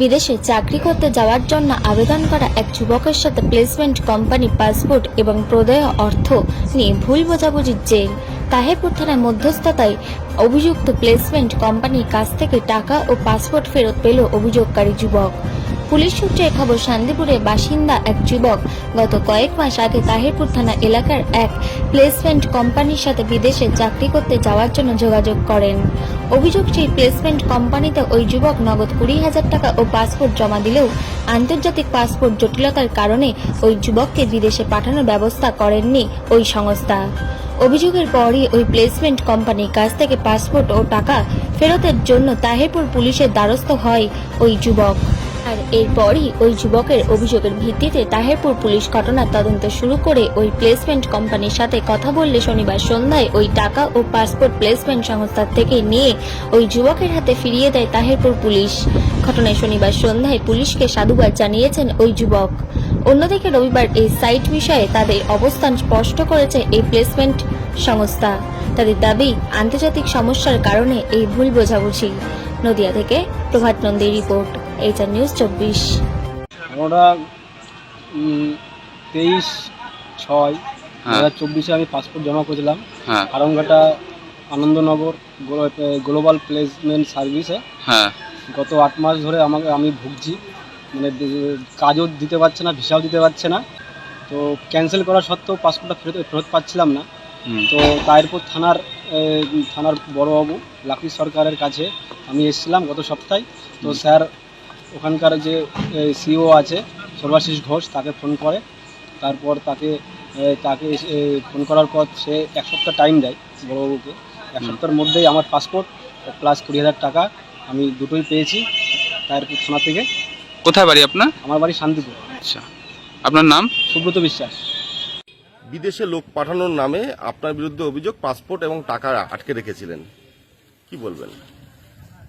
বিদেশে চাকরি করতে যাওয়ার জন্য আবেদন করা এক যুবকের সাথে প্লেসমেন্ট কোম্পানি পাসপোর্ট এবং প্রদেয় অর্থ নিয়ে ভুল বোঝাবুঝির জেল তাহেরপুর থানায় মধ্যস্থতায় অভিযুক্ত প্লেসমেন্ট কোম্পানির কাছ থেকে টাকা ও পাসপোর্ট ফেরত পেল অভিযোগকারী যুবক। পুলিশ সূত্রে খবর, শান্তিপুরের বাসিন্দা এক যুবক গত কয়েক মাস আগে তাহিরপুর থানা এলাকার এক প্লেসমেন্ট কোম্পানির সাথে বিদেশে চাকরি করতে যাওয়ার জন্য যোগাযোগ করেন। অভিযোগ সেই প্লেসমেন্ট কোম্পানিতে ওই যুবক নগদ কুড়ি হাজার টাকা ও পাসপোর্ট জমা দিলেও আন্তর্জাতিক পাসপোর্ট জটিলতার কারণে ওই যুবককে বিদেশে পাঠানোর ব্যবস্থা করেননি ওই সংস্থা। অভিযোগের পরই ওই প্লেসমেন্ট কোম্পানির কাছ থেকে পাসপোর্ট ও টাকা ফেরতের জন্য তাহিরপুর পুলিশের দ্বারস্থ হয় ওই যুবক। আর এরপরই ওই যুবকের অভিযোগের ভিত্তিতে তাহেরপুর পুলিশ ঘটনার তদন্ত শুরু করে ওই প্লেসমেন্ট কোম্পানির সাথে কথা বললে শনিবার সন্ধ্যায় ওই টাকা ও পাসপোর্ট প্লেসমেন্ট সংস্থার থেকে নিয়ে ওই যুবকের হাতে ফিরিয়ে দেয় তাহেরপুর পুলিশ। ঘটনায় শনিবার সন্ধ্যায় পুলিশকে সাধুবাদ জানিয়েছেন ওই যুবক। অন্যদিকে রবিবার এই সাইট বিষয়ে তাদের অবস্থান স্পষ্ট করেছে এই প্লেসমেন্ট সংস্থা। তাদের দাবি, আন্তর্জাতিক সমস্যার কারণে এই ভুল বোঝাবুঝি। নদিয়া থেকে Prabhat Nandi report HR news চব্বিশ। আমরা তেইশ ছয় দু হ্যাঁ। হাজার চব্বিশে আমি পাসপোর্ট জমা করেছিলাম। হ্যাঁ। আরংঘাটা আনন্দনগর গ্লোবাল প্লেসমেন্ট সার্ভিসে হ্যাঁ। গত আট মাস ধরে আমাকে আমি ভুগছি। মানে কাজও দিতে পারছে না ভিসাও দিতে পারছে না। তো ক্যান্সেল করা সত্ত্বেও পাসপোর্টটা ফেরত ফেরত পাচ্ছিলাম না। তো তারপর থানার থানার বড়বাবু লাকি সরকারের কাছে আমি এসেছিলাম গত সপ্তাহে। তো স্যার ওখানকার যে সিও আছে সর্বাশিস ঘোষ তাকে ফোন করে। তারপর তাকে তাকে ফোন করার পর সে এক সপ্তাহ টাইম দেয় বড়বাবুকে। এক। সপ্তাহের মধ্যেই আমার পাসপোর্ট প্লাস কুড়ি হাজার টাকা আমি দুটোই পেয়েছি তারপর থানা থেকে। কোথায় বাড়ি আপনার? আমার বাড়ি শান্তিপুর। আচ্ছা। আপনার নাম? সুব্রত বিশ্বাস। বিদেশে লোক পাঠানোর নামে আপনার বিরুদ্ধে অভিযোগ, পাসপোর্ট এবং টাকা আটকে রেখেছিলেন। কি বলবেন?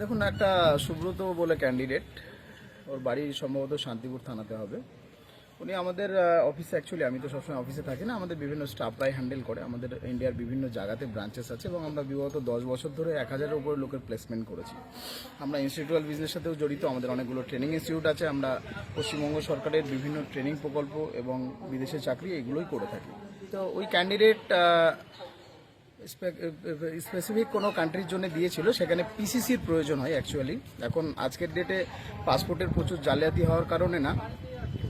দেখুন, একটা সুব্রত বলে ক্যান্ডিডেট ওর বাড়ি সম্ভবত শান্তিপুর থানাতে হবে। উনি আমাদের অফিসে অ্যাকচুয়ালি আমি তো সবসময় অফিসে থাকি না, আমাদের বিভিন্ন স্টাফরাই হ্যান্ডেল করে। আমাদের ইন্ডিয়ার বিভিন্ন জায়গাতে ব্রাঞ্চেস আছে এবং আমরা বিগত দশ বছর ধরে এক হাজারের উপরে লোকের প্লেসমেন্ট করেছি। আমরা ইনস্টিটিউটাল বিজনেস সাথেও জড়িত, আমাদের অনেকগুলো ট্রেনিং ইনস্টিটিউট আছে। আমরা পশ্চিমবঙ্গ সরকারের বিভিন্ন ট্রেনিং প্রকল্প এবং বিদেশে চাকরি, এগুলোই করে থাকি। তো ওই ক্যান্ডিডেট স্পেসিফিক কোনো কান্ট্রির জন্য দিয়েছিল, সেখানে পিসিসির প্রয়োজন হয় অ্যাকচুয়ালি এখন আজকের ডেটে পাসপোর্টের প্রচুর জালিয়াতি হওয়ার কারণে না,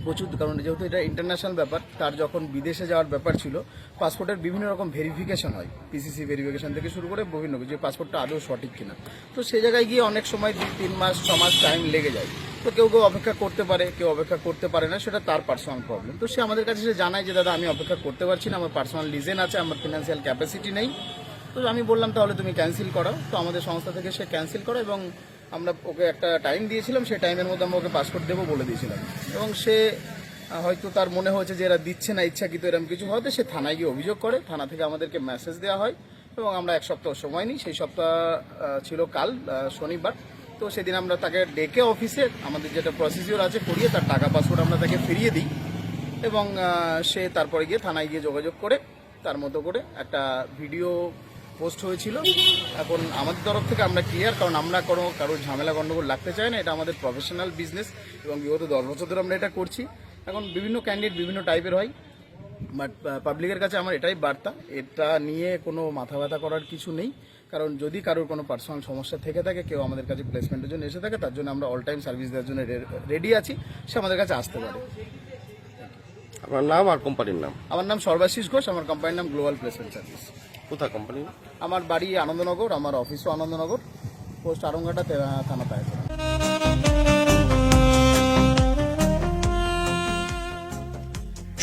প্রচুর কারণে। যেহেতু এটা ইন্টারন্যাশনাল ব্যাপার, তার যখন বিদেশে যাওয়ার ব্যাপার ছিল পাসপোর্টের বিভিন্ন রকম ভেরিফিকেশন হয় পিসিসি ভেরিফিকেশন থেকে শুরু করে বিভিন্ন, যে পাসপোর্টটা আদৌ সঠিক কিনা। তো সেই জায়গায় গিয়ে অনেক সময় দুই, তিন মাস, ছ মাস টাইম লেগে যায়। তো কেউ কেউ অপেক্ষা করতে পারে, কেউ অপেক্ষা করতে পারে না, সেটা তার পার্সোনাল প্রবলেম তো সে আমাদের কাছে সে জানায় যে, দাদা, আমি অপেক্ষা করতে পারছি না, আমার পার্সোনাল রিজেন আছে, আমার ফিনান্সিয়াল ক্যাপাসিটি নেই। তো আমি বললাম, তাহলে তুমি ক্যান্সেল করো। তো আমাদের সংস্থা থেকে সে ক্যান্সেল করো এবং আমরা ওকে একটা টাইম দিয়েছিলাম, সেই টাইমের মধ্যে আমরা ওকে পাসপোর্ট দেবো বলে দিয়েছিলাম। এবং সে হয়তো তার মনে হয়েছে যে, এরা দিচ্ছে না, ইচ্ছাকৃত এরকম কিছু। হয়তো সে থানায় গিয়ে অভিযোগ করে, থানা থেকে আমাদেরকে মেসেজ দেওয়া হয়। এবং আমরা এক সপ্তাহ সময় নিই, সেই সপ্তাহ ছিল কাল শনিবার। তো সেদিন আমরা তাকে ডেকে অফিসে, আমাদের যেটা প্রসিজিওর আছে করিয়ে তার টাকা পাসপোর্ট আমরা তাকে ফিরিয়ে দিই। এবং সে তারপরে গিয়ে থানায় গিয়ে যোগাযোগ করে, তার মতো করে একটা ভিডিও পোস্ট হয়েছিল। এখন আমাদের তরফ থেকে আমরা ক্লিয়ার কারণ আমরা কোনো কারোর ঝামেলা গণ্ডগোল লাগতে চাই না, এটা আমাদের প্রফেশনাল বিজনেস এবং বিগত দশ বছর ধরে আমরা এটা করছি। এখন বিভিন্ন ক্যান্ডিডেট বিভিন্ন টাইপের হয়। বাট পাবলিকের কাছে আমার এটাই বার্তা। এটা নিয়ে কোনো মাথা ব্যথা করার কিছু নেই। কারণ যদি কারোর কোনো পার্সোনাল সমস্যা থেকে থাকে কেউ আমাদের কাছে প্লেসমেন্টের জন্য এসে থাকে তার জন্য আমরা অল টাইম সার্ভিস দেওয়ার জন্য রেডি আছি। সে আমাদের কাছে আসতে পারে। আপনার নাম আর কোম্পানির নাম? আমার নাম সর্বাশিস ঘোষ আমার কোম্পানির নাম গ্লোবাল প্লেসমেন্ট সার্ভিস কোথায় কোম্পানি আমার বাড়ি আনন্দনগর আমার অফিসও আনন্দনগর। পোস্ট আরঙ্গাটা থানা থানাতে